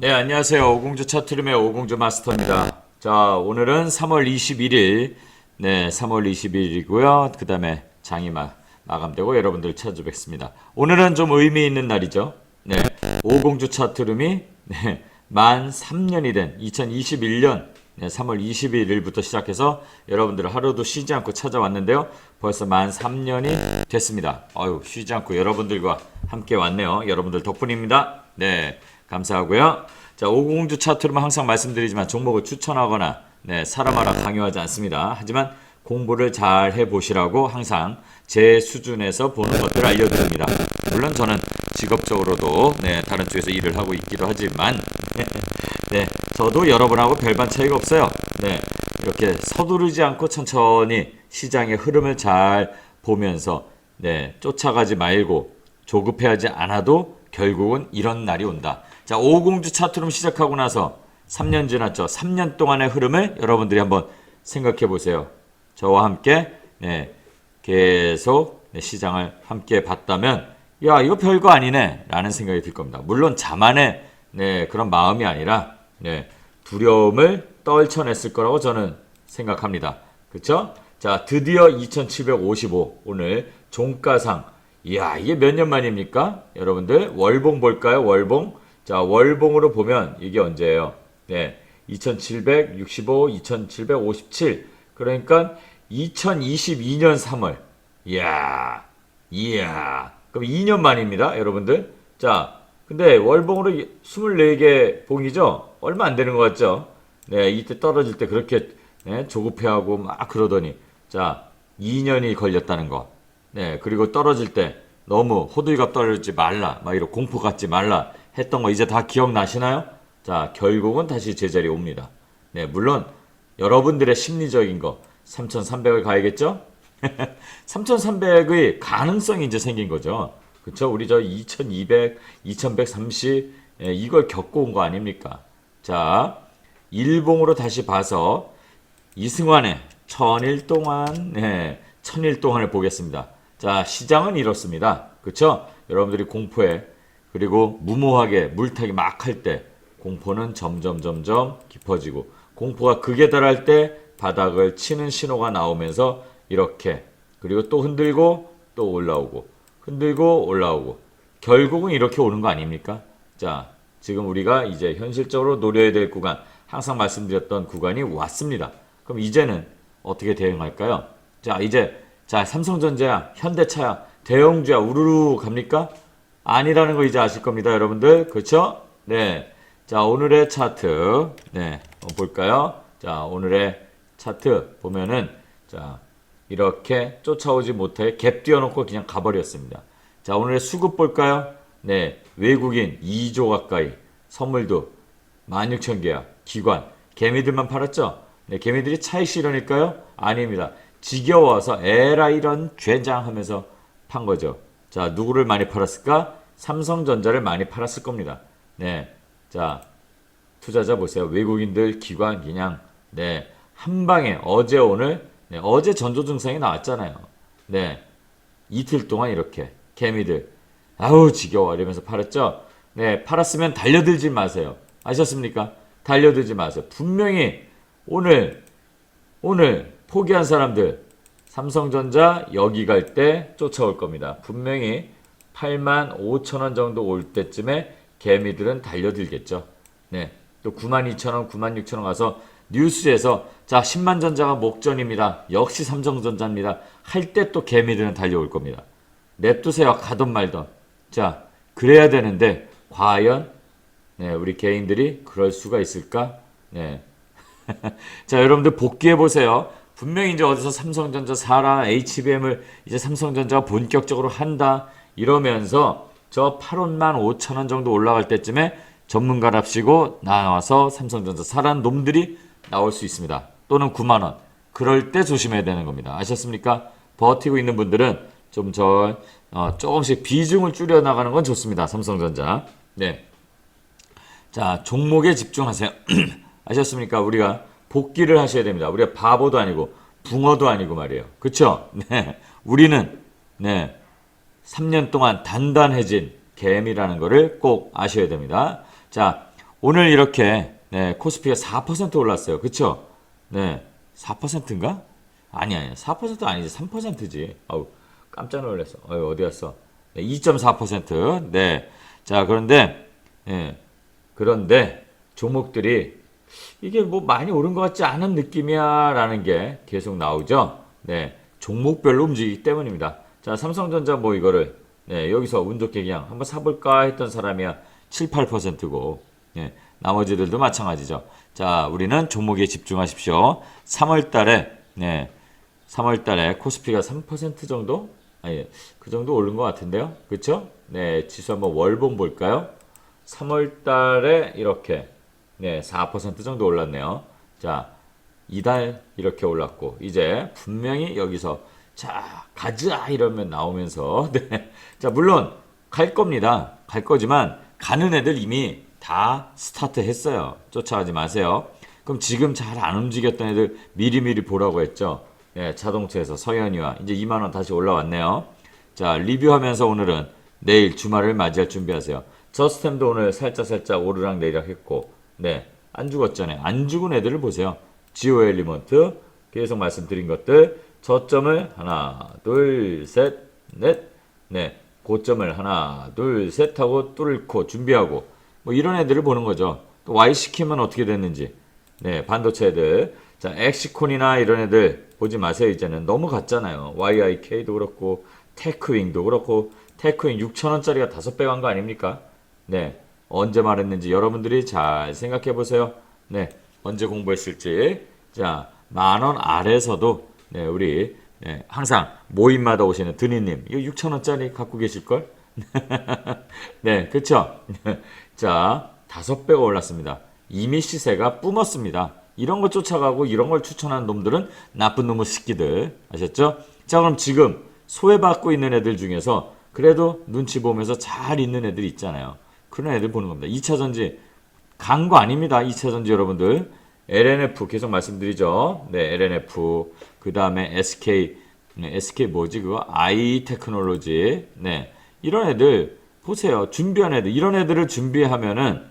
네, 안녕하세요. 오공주 차트룸의 오공주 마스터입니다. 자, 오늘은 3월 21일, 네, 3월 21일이고요. 그 다음에 장이 마, 마감되고 여러분들 찾아뵙습니다. 오늘은 좀 의미 있는 날이죠. 네, 오공주 차트룸이 네, 만 3년이 된 2021년 네, 3월 21일부터 시작해서 여러분들 하루도 쉬지 않고 찾아왔는데요. 벌써 만 3년이 됐습니다. 아유, 쉬지 않고 여러분들과 함께 왔네요. 여러분들 덕분입니다. 네, 감사하고요. 자, 오공주 차트로만 항상 말씀드리지만 종목을 추천하거나 네, 사람마다 강요하지 않습니다. 하지만 공부를 잘 해보시라고 항상 제 수준에서 보는 것들을 알려드립니다. 물론 저는 직업적으로도 네, 다른 쪽에서 일을 하고 있기도 하지만 네, 저도 여러분하고 별반 차이가 없어요. 네, 이렇게 서두르지 않고 천천히 시장의 흐름을 잘 보면서 네, 쫓아가지 말고 조급해하지 않아도 결국은 이런 날이 온다. 자, 오공주 차트룸 시작하고 나서 3년 지났죠. 3년 동안의 흐름을 여러분들이 한번 생각해 보세요. 저와 함께 네, 계속 네, 시장을 함께 봤다면 야 이거 별거 아니네 라는 생각이 들 겁니다. 물론 자만의 네, 그런 마음이 아니라 네, 두려움을 떨쳐냈을 거라고 저는 생각합니다. 그렇죠? 자 드디어 2755 오늘 종가상 이야 이게 몇 년 만입니까? 여러분들 월봉 볼까요? 월봉? 자 월봉으로 보면 이게 언제예요? 네 2765, 2757 그러니까 2022년 3월. 이야 이야. 그럼 2년 만입니다 여러분들. 자 근데 월봉으로 24개 봉이죠? 얼마 안 되는 것 같죠? 네 이때 떨어질 때 그렇게 네, 조급해하고 막 그러더니. 자 2년이 걸렸다는 거 네, 그리고 떨어질 때 너무 호들갑 떨지 말라, 막 이런 공포 갖지 말라 했던 거 이제 다 기억나시나요? 자, 결국은 다시 제자리에 옵니다. 네, 물론 여러분들의 심리적인 거 3,300을 가야겠죠? 3,300의 가능성이 이제 생긴 거죠. 그쵸? 우리 저 2,200, 2,130 예, 이걸 겪고 온 거 아닙니까? 자, 일봉으로 다시 봐서 이승환의 천일 동안, 네, 천일 동안을 보겠습니다. 자, 시장은 이렇습니다. 그쵸? 여러분들이 공포에, 그리고 무모하게 물타기 막 할 때, 공포는 점점 점점 깊어지고, 공포가 극에 달할 때 바닥을 치는 신호가 나오면서 이렇게, 그리고 또 흔들고, 또 올라오고, 흔들고, 올라오고, 결국은 이렇게 오는 거 아닙니까? 자, 지금 우리가 이제 현실적으로 노려야 될 구간, 항상 말씀드렸던 구간이 왔습니다. 그럼 이제는 어떻게 대응할까요? 자, 이제 자, 삼성전자야, 현대차야, 대형주야 우르르 갑니까? 아니라는 거 이제 아실 겁니다, 여러분들. 그렇죠? 네. 자, 오늘의 차트. 네. 볼까요? 자, 오늘의 차트 보면은 자, 이렇게 쫓아오지 못해 갭 띄워놓고 그냥 가버렸습니다. 자, 오늘의 수급 볼까요? 네. 외국인 2조 가까이 선물도 16,000개야. 기관. 개미들만 팔았죠? 네, 개미들이 차익 실현일까요? 아닙니다. 지겨워서 에라 이런 죄장 하면서 판 거죠. 자, 누구를 많이 팔았을까? 삼성전자를 많이 팔았을 겁니다. 네. 자, 투자자 보세요. 외국인들 기관 그냥 네. 한 방에 어제 오늘 네, 어제 전조 증상이 나왔잖아요. 네. 이틀 동안 이렇게 개미들 아우 지겨워 이러면서 팔았죠. 네, 팔았으면 달려들지 마세요. 아셨습니까? 달려들지 마세요. 분명히 오늘 오늘 포기한 사람들 삼성전자 여기 갈 때 쫓아올 겁니다. 분명히 8만 5천 원 정도 올 때쯤에 개미들은 달려들겠죠. 네. 또 9만 2천 원, 9만 6천 원 가서 뉴스에서 자 10만 전자가 목전입니다. 역시 삼성전자입니다. 할 때 또 개미들은 달려올 겁니다. 냅두세요. 가던 말던. 자 그래야 되는데 과연 네, 우리 개인들이 그럴 수가 있을까? 네. 자 여러분들 복귀해 보세요. 분명히 이제 어디서 삼성전자 사라 HBM을 이제 삼성전자가 본격적으로 한다 이러면서 저 8원만 5천 원 정도 올라갈 때쯤에 전문가랍시고 나와서 삼성전자 사라는 놈들이 나올 수 있습니다. 또는 9만 원. 그럴 때 조심해야 되는 겁니다. 아셨습니까? 버티고 있는 분들은 좀 저 어, 조금씩 비중을 줄여 나가는 건 좋습니다. 삼성전자. 네. 자 종목에 집중하세요. 아셨습니까? 우리가 복귀를 하셔야 됩니다. 우리가 바보도 아니고 붕어도 아니고 말이에요. 그쵸? 네. 우리는, 네. 3년 동안 단단해진 개미라는 거를 꼭 아셔야 됩니다. 자, 오늘 이렇게 네, 코스피가 4% 올랐어요. 그쵸? 네. 4%인가? 아니, 아니. 4% 아니지. 3%지. 아우, 깜짝 놀랐어. 어이, 어디 갔어? 네, 2.4%. 네. 자, 그런데, 예. 그런데 종목들이 이게 뭐 많이 오른 것 같지 않은 느낌이야 라는 게 계속 나오죠. 네. 종목별로 움직이기 때문입니다. 자, 삼성전자 뭐 이거를 네, 여기서 운 좋게 그냥 한번 사볼까 했던 사람이야 7, 8%고 예, 나머지들도 마찬가지죠. 자, 우리는 종목에 집중하십시오. 3월 달에 네, 3월 달에 코스피가 3% 정도? 아니, 그 정도 오른 것 같은데요. 그쵸? 네, 지수 한번 월봉 볼까요? 3월 달에 이렇게 네, 4% 정도 올랐네요. 자, 이달 이렇게 올랐고 이제 분명히 여기서 자, 가자 이러면 나오면서 네. 자, 물론 갈 겁니다. 갈 거지만 가는 애들 이미 다 스타트 했어요. 쫓아가지 마세요. 그럼 지금 잘 안 움직였던 애들 미리미리 보라고 했죠. 예, 자동차에서 서현이와 이제 2만 원 다시 올라왔네요. 자, 리뷰하면서 오늘은 내일 주말을 맞이할 준비하세요. 저스템도 오늘 살짝 살짝 오르락 내리락 했고, 네, 안 죽었잖아요. 안 죽은 애들을 보세요. 지오 엘리먼트 계속 말씀드린 것들 저점을 하나, 둘, 셋, 넷, 네, 고점을 하나, 둘, 셋 하고 뚫고 준비하고 뭐 이런 애들을 보는 거죠. 또 Y 시키면 어떻게 됐는지. 네, 반도체 애들. 자, 엑시콘이나 이런 애들 보지 마세요. 이제는 너무 갔잖아요. YIK도 그렇고 테크윙도 그렇고 테크윙 6천원짜리가 다섯 배 간 거 아닙니까? 네, 언제 말했는지 여러분들이 잘 생각해 보세요. 네, 언제 공부했을지. 자, 만 원 아래서도 네, 우리 네, 항상 모임마다 오시는 드니님 이거 6천 원짜리 갖고 계실 걸? 네, 그렇죠. 자, 다섯 배가 올랐습니다. 이미 시세가 뿜었습니다. 이런 거 쫓아가고 이런 걸 추천하는 놈들은 나쁜 놈의 새끼들 아셨죠? 자, 그럼 지금 소외받고 있는 애들 중에서 그래도 눈치 보면서 잘 있는 애들 있잖아요. 그런 애들 보는 겁니다. 2차 전지 간 거 아닙니다. 2차 전지 여러분들. LNF 계속 말씀드리죠. 네, LNF. 그 다음에 SK. 네, SK 뭐지 그거? I 테크놀로지. 네. 이런 애들 보세요. 준비한 애들. 이런 애들을 준비하면은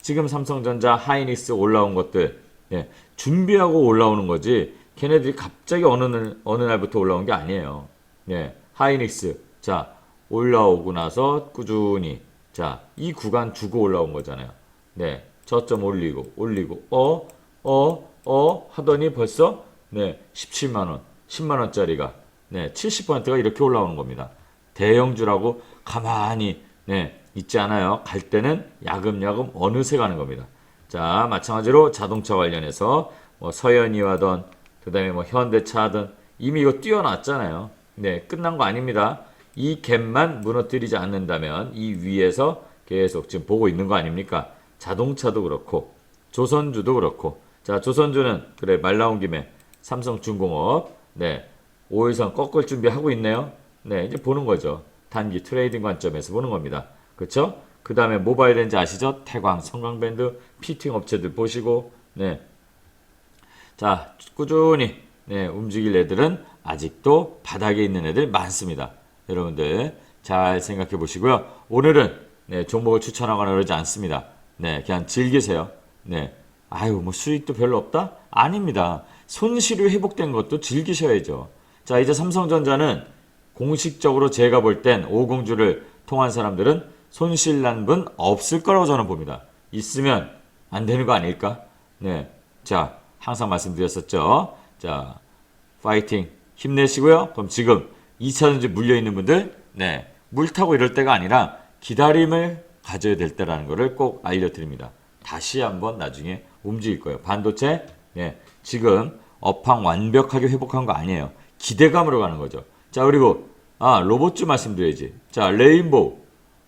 지금 삼성전자, 하이닉스 올라온 것들 예, 준비하고 올라오는 거지. 걔네들이 갑자기 어느 날, 어느 날부터 올라온 게 아니에요. 예, 하이닉스. 자, 올라오고 나서 꾸준히 자, 이 구간 두고 올라온 거잖아요. 네. 저점 올리고 올리고 어, 어, 어 하더니 벌써 네, 17만 원, 10만 원짜리가 네, 70%가 이렇게 올라오는 겁니다. 대형주라고 가만히 네, 있지 않아요. 갈 때는 야금야금 어느새 가는 겁니다. 자, 마찬가지로 자동차 관련해서 뭐 서현이와던 그다음에 뭐 현대차든 이미 이거 뛰어났잖아요. 네, 끝난 거 아닙니다. 이 갭만 무너뜨리지 않는다면 이 위에서 계속 지금 보고 있는 거 아닙니까? 자동차도 그렇고 조선주도 그렇고 자 조선주는 그래 말 나온 김에 삼성중공업 네 5일선 꺾을 준비하고 있네요. 네 이제 보는 거죠. 단기 트레이딩 관점에서 보는 겁니다. 그렇죠? 그 다음에 모바일 렌즈 아시죠? 태광, 성광밴드, 피팅 업체들 보시고 네. 자 꾸준히 네, 움직일 애들은 아직도 바닥에 있는 애들 많습니다. 여러분들 잘 생각해 보시고요. 오늘은 네, 종목을 추천하거나 그러지 않습니다. 네, 그냥 즐기세요. 네. 아유, 뭐 수익도 별로 없다? 아닙니다. 손실이 회복된 것도 즐기셔야죠. 자, 이제 삼성전자는 공식적으로 제가 볼 땐 오공주를 통한 사람들은 손실 난 분 없을 거라고 저는 봅니다. 있으면 안 되는 거 아닐까? 네. 자, 항상 말씀드렸었죠. 자, 파이팅 힘내시고요. 그럼 지금 2차전지 물려 있는 분들, 네. 물 타고 이럴 때가 아니라 기다림을 가져야 될 때라는 것을 꼭 알려드립니다. 다시 한번 나중에 움직일 거예요. 반도체, 네. 지금 업황 완벽하게 회복한 거 아니에요. 기대감으로 가는 거죠. 자, 그리고, 아, 로봇주 말씀드려야지. 자, 레인보우.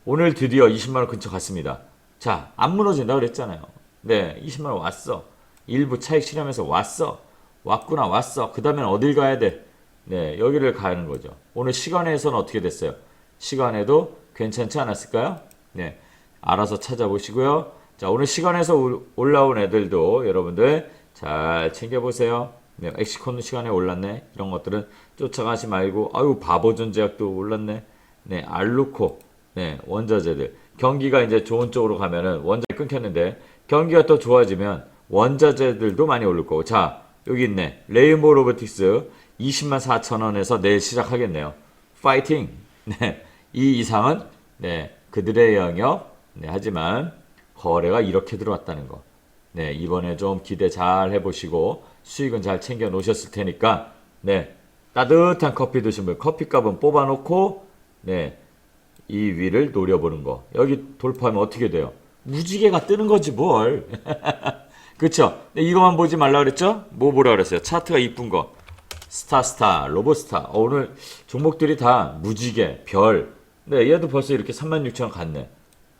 오늘 드디어 20만원 근처 갔습니다. 자, 안 무너진다 그랬잖아요. 네, 20만원 왔어. 일부 차익 실현하면서 왔어. 왔구나, 왔어. 그 다음엔 어딜 가야 돼? 네, 여기를 가는 거죠. 오늘 시간에서는 어떻게 됐어요? 시간에도 괜찮지 않았을까요? 네, 알아서 찾아보시고요. 자, 오늘 시간에서 올- 올라온 애들도 여러분들 잘 챙겨보세요. 네, 엑시콘 시간에 올랐네. 이런 것들은 쫓아가지 말고, 아유, 바보전 제약도 올랐네. 네, 알루코, 네, 원자재들. 경기가 이제 좋은 쪽으로 가면은 원자 끊겼는데 경기가 또 좋아지면 원자재들도 많이 오를 거고. 자, 여기 있네. 레인보우 로보틱스 20만 4천 원에서 내일 시작하겠네요. 파이팅! 네. 이 이상은 네, 그들의 영역. 네, 하지만 거래가 이렇게 들어왔다는 거. 네, 이번에 좀 기대 잘 해보시고 수익은 잘 챙겨 놓으셨을 테니까 네, 따뜻한 커피 드신 분 커피값은 뽑아놓고 네, 이 위를 노려보는 거. 여기 돌파하면 어떻게 돼요? 무지개가 뜨는 거지 뭘. 그쵸? 네, 이거만 보지 말라 그랬죠? 뭐 보라 그랬어요? 차트가 이쁜 거. 스타스타, 로보스타. 어, 오늘 종목들이 다 무지개, 별. 네, 얘도 벌써 이렇게 36,000원 갔네.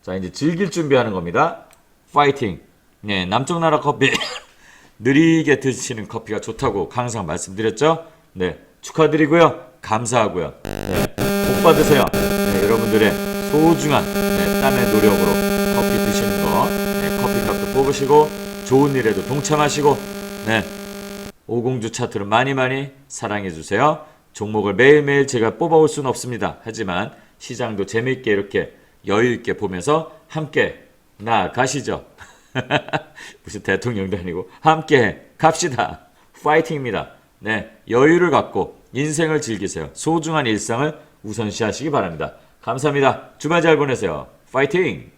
자, 이제 즐길 준비하는 겁니다. 파이팅. 네, 남쪽 나라 커피. 느리게 드시는 커피가 좋다고 항상 말씀드렸죠? 네, 축하드리고요. 감사하고요. 네, 복 받으세요. 네, 여러분들의 소중한 네, 땀의 노력으로 커피 드시는 거, 네, 커피값도 뽑으시고 좋은 일에도 동참하시고, 네, 오공주 차트를 많이 많이 사랑해 주세요. 종목을 매일매일 제가 뽑아올 수는 없습니다. 하지만 시장도 재미있게 이렇게 여유 있게 보면서 함께 나가시죠. 무슨 대통령도 아니고 함께 갑시다. 파이팅입니다. 네, 여유를 갖고 인생을 즐기세요. 소중한 일상을 우선시하시기 바랍니다. 감사합니다. 주말 잘 보내세요. 파이팅!